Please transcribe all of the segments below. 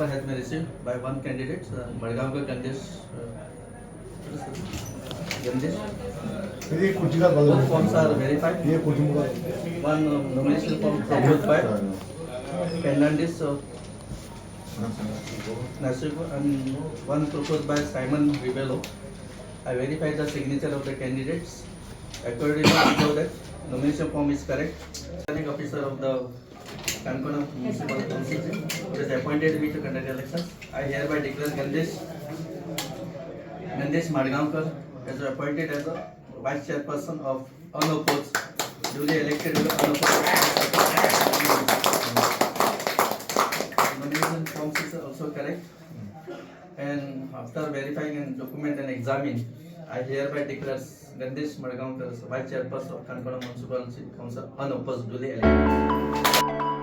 paper has been received by one candidate, uh, Madgavkar Gandesh. uh, Gandesh. Both forms are verified. One uh, nomination form proposed by Fernandez uh, Nasibu and one proposed by Simon Ribello. I verified the signature of the candidates. Accordingly, show that nomination form is correct. Returning officer of the Kankona Municipal Council who appointed me to conduct elections. I hereby declare Gandesh Gandesh Madgaonkar as appointed as a vice chairperson of unopposed, duly elected unopposed. Nomination forms is also correct. And after verifying and document and examine I hereby declare Gandesh Madgaonkar as vice chairperson of Kankona Municipal Council unopposed, duly elected.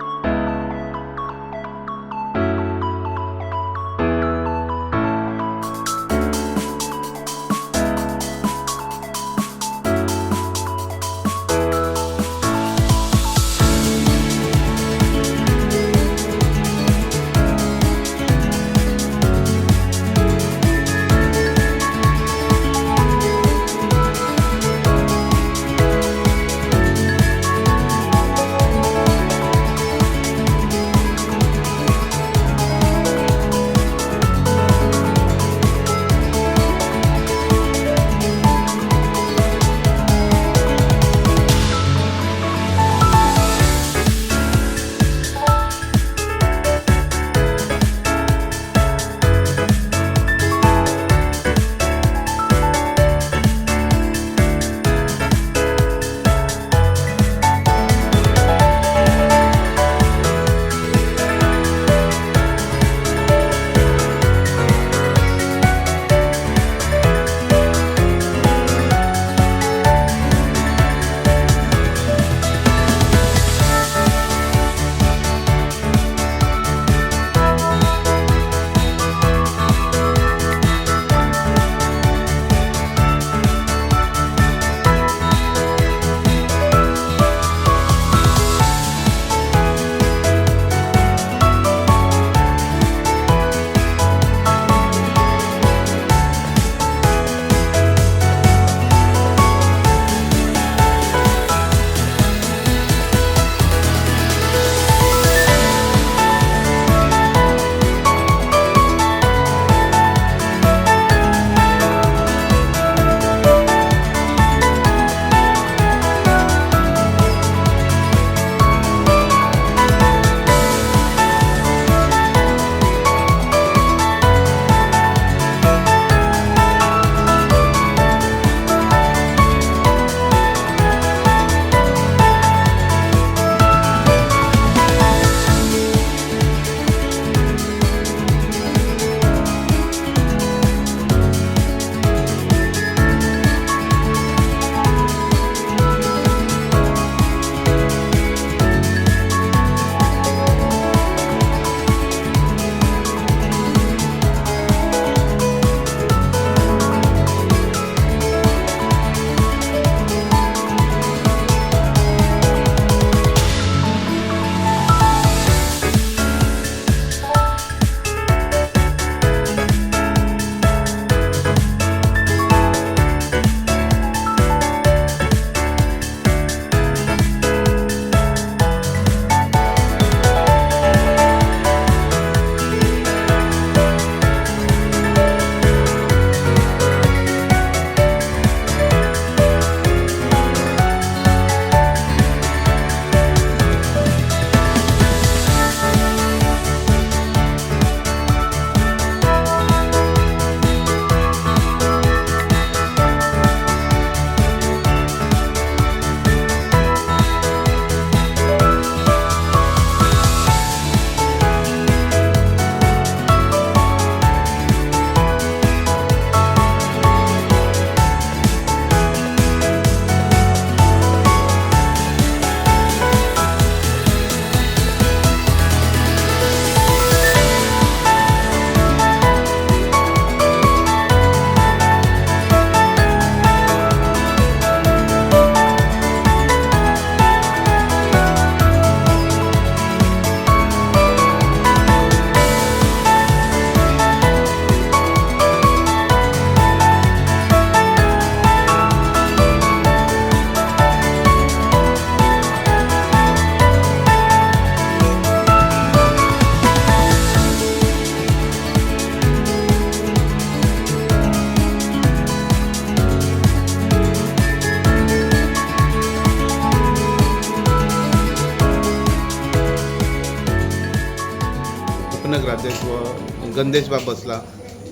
कार्याध्यक्ष गंदेश बाब बसला.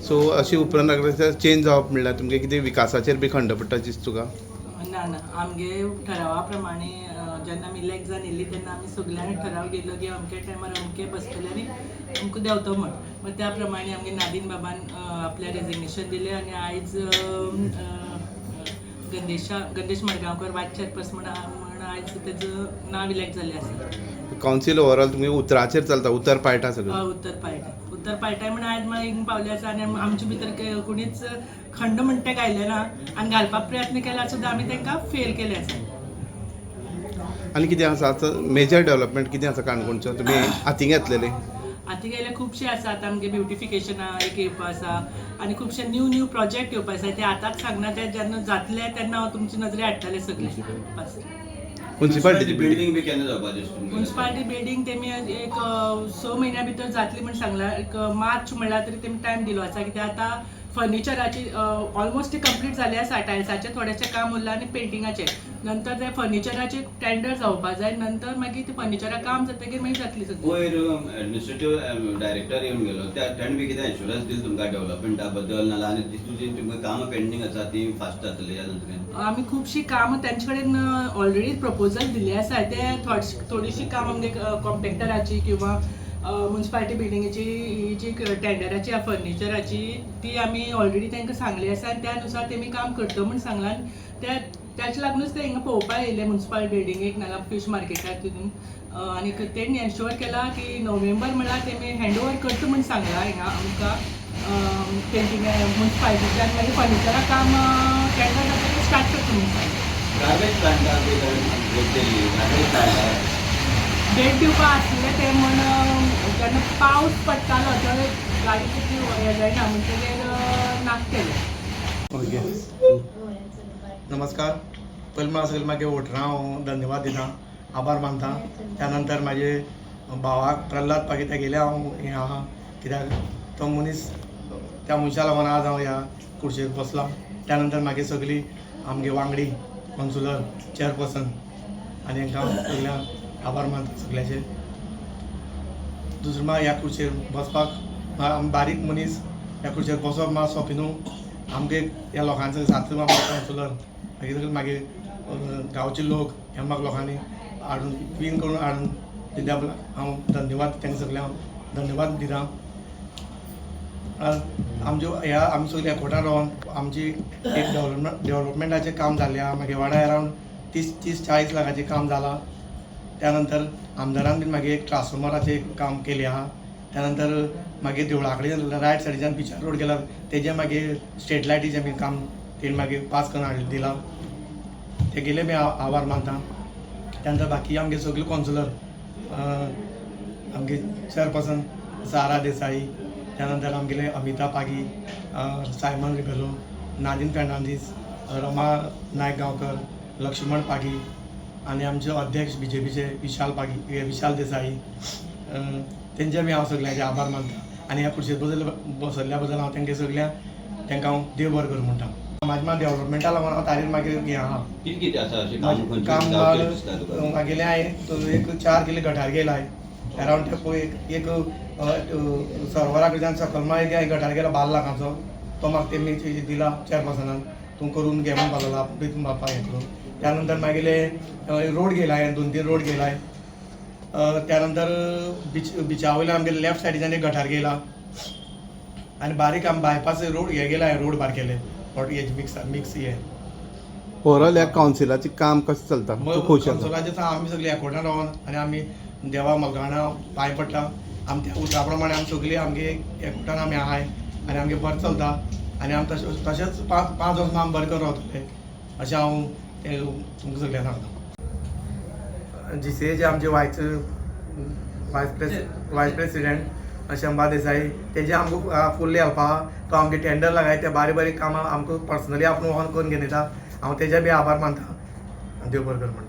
So अशी उपनगराचे change जावप म्हणल्यार तुमगे कितें विकासाचेर बी खंड पडटा दिसता तुका ना ना. आमगे ठरावा प्रमाणे जेन्ना आमी इलेक्ट जावन येयल्ली तेन्ना आमी सगळ्यांनी ठराव घेतलो की अमके टायमार अमके बसतले आनी आमकां देंवतो म्हण. मग त्या प्रमाणे आमगे नादीन बाबान आपल्या आपलें रेजिग्नेशन दिलें आनी आयज गंदेशा गंदेश मडगांवकर वायस चॅरपर्सन म्हण नांव इलेक्ट कावन्सील ओवरऑल तुमगे उतराचेर चलता उतर पायटा हय, सगळें उत्तर पायटाय उत्तर पायटाय म्हण आयज म्हाका हिंग पावले आसा आनी आमचे भितर के- कोणीच खंड म्हणटा तें घायलें ना आनी घालपाक प्रयत्न केल्यार सुद्दां आमी तांकां फेल केले आसा आनी कितें आसा आतां मेजर डेव्हलपमेंट कितें आसा काणकोणचो तुमी हातींक घेतलेले. आतां गेले खुबशे आसा आतां आमगे ब्युटिफिकेशना एक येवपा आसा आनी खुबशे न्यू न्यू प्रोजेक्ट येवपा आसा ते आतांच सांगना ते जेन्ना जातले तेन्ना हांव तुमचे नजरे हाडटले सगळे. बस. म्युन्सिपालिटीची बिल्डींग बी केन्ना जावपा दिसता तुमकां? म्युन्सिपालिटी बिल्डींग तेमी एक स म्हयन्या भितर जातली म्हण सांगला एक मार्च म्हणल्यार तरी तेमी टायम दिलो आसा कित्याक आतां फर्निचराची ऑलमोस्ट ती कंप्लीट जाली आसा टायल्साचें थोडेशें काम उरलां आनी पेंटिंगाचें नंतर ते फर्निचराचे टेंडर जावपाक जाय नंतर मागीर ते फर्निचरा काम जातकीर मागीर जातली सगळी. वयर एडमिनिस्ट्रेटिव्ह डायरेक्टर येवन गेलो. त्या ताणें बी कितें एश्युरन्स दिली तुमकां डेव्हलपमेंटा बद्दल नाल्यार आनी ती तुजी तुमकां कामां पेंडींग आसा ती फास्ट जातली आमी खुबशीं कामां तेंचे कडेन ऑलरेडी प्रपोजल दिल्ले आसा ते थोडशी कामां म्हणजे कॉम्ट्रॅक्टराची किंवा मुन्सिपाल्टी बिल्डिंगेची ही जी टेंडराची आहा फर्निचराची ती आमी ऑलरेडी तांकां सांगली आसा आनी त्या नुसार तेमी काम करता म्हूण सांगलां. आनी त्या त्याच लागूनच ते हिंगा पळोवपाक येयले म्युन्सिपल बिल्डिंगेक नाल्यार फिश मार्केटाक तितून आनी तेणी एन्श्योर केला की नोव्हेंबर म्हळ्यार तेमी हँड ओवर करता म्हूण सांगला हिंगा आमकां तेंची मुन्सिपाल्टीच्यान मागीर फर्निचरा काम टेंडर स्टार्ट करता म्हूण सांगलें. डेट दिवपा तें म्हण जेन्ना पावस पडटालो तर गाडी कितली जायना म्हणटगीर नाक ओके. नमस्कार. पयलीं म्हाका सगळे म्हागे वोटरां हांव धन्यवाद दिता आभार मानता. त्या नंतर म्हाजे भावाक प्रल्हाद पागी तेगेले हांव हें आहा कित्याक तो मनीस त्या मनशा लागून आज हांव ह्या खुर्चेर बसला. त्या नंतर म्हागे सगळीं आमगे वांगडी कौन्सिलर चेअरपर्सन आनी हांकां हांव सगळ्यांक आभार मानता सगळ्याचे. दुसरें म्हाका ह्या खुर्चेर बसपाक बारीक मनीस ह्या खुर्चेर बसप मात सोंपें न्हू आमगे ह्या लोकांचो सात कावन्सिलर मागीर मागीर गांवचे लोक हे म्हाका लोकांनी हाडून क्लीन करून हाडून दिल्या. हांव धन्यवाद तांकां सगळ्यांक धन्यवाद दिता आमच्यो ह्या आमी सगळीं एकवटान रावन आमची एक डेव्हलपमेंट डेव्हलपमेंटाचें काम जाल्लें आहा मागीर वाड्या अरावंड तीस तीस चाळीस लाखाचें काम जालां त्यानंतर आमदारान बीन मागीर एक ट्रान्सफॉर्मराचें काम केलें आहा त्यानंतर मागीर देवळा कडेन रायट सायडीच्यान पिचार रोड गेला. तेजें मागीर स्ट्रीट लायटीचें बीन काम तेणी मागीर पास करून हाडलें दिलां. तेगेले बी हांव आभार मानता. त्यानंतर बाकी आमगे सगळे कॉन्सुलर आमगे चेअरपर्सन सारा देसाई. त्यानंतर आमगेले अमिता पागी सायमन रिबेलो नादीन फेर्नांदीस रमा नायक गांवकर लक्ष्मण पागी आनी आमचे अध्यक्ष बी जे पीचे विशाल पागी विशाल देसाई तेंचे बी हांव सगळ्यांचे आभार मानता. आनी ह्या खुर्चेर बसले बसल्ल्या बद्दल हांव तेंगे सगळ्यांक तेंकां हांव देव बरें कर म्हणटा म्हाज्या डेव्हलपमेंटा लागून हांव तारीर मागीर हें. आहा काम तुका गेले हांवें एक चार किले गटार गेलाय अरावंड ते पळय एक एक सर्वरा कडच्यान मागीर एक गटार गेला बारा लाखांचो. तो म्हाका तेमी दिला चेअरपर्सनान तूं करून घे पावलेला प्रीतम बापा हें करून त्यानंतर मागीर रोड गेलाय दोन तीन रोड गेलाय. अ, त्यानंतर बीच बिचा वयल्यान आमगे लेफ्ट सायडीच्यान एक गटार गेला. आनी बारीक आम बायपास रोड हे गेलाय रोड बार केले. वॉट हेज मिक्स मिक्स हे ओवरऑल ह्या कावन्सिलाचें काम कशें चलता? आसा कौन्सिलाचे आमी सगळी एकवटान रावन आनी आमी देवा मलगाणा पांय पडटा आमच्या उतरा प्रमाणे आमी सगळी आमगे एकवटान आमी आहाय आनी आमगे बरें चलता. आनी आमी तशें तशेंच पांच पांच वर्सां आमी बरें करून रावतले अशें हांव तुमकां सगळ्यांक सांगता. जी सी एचे आमचे vice vice press vice president Shambha Desai तेजे आमकां फुल्ली हेल्प तो आमगे टेंडर लागाय ते बारीक बारीक कामां आमकां पर्सनली आपूण वहन करून घेवन येता. हांव तेजे बी आभार मानता देव बरें कर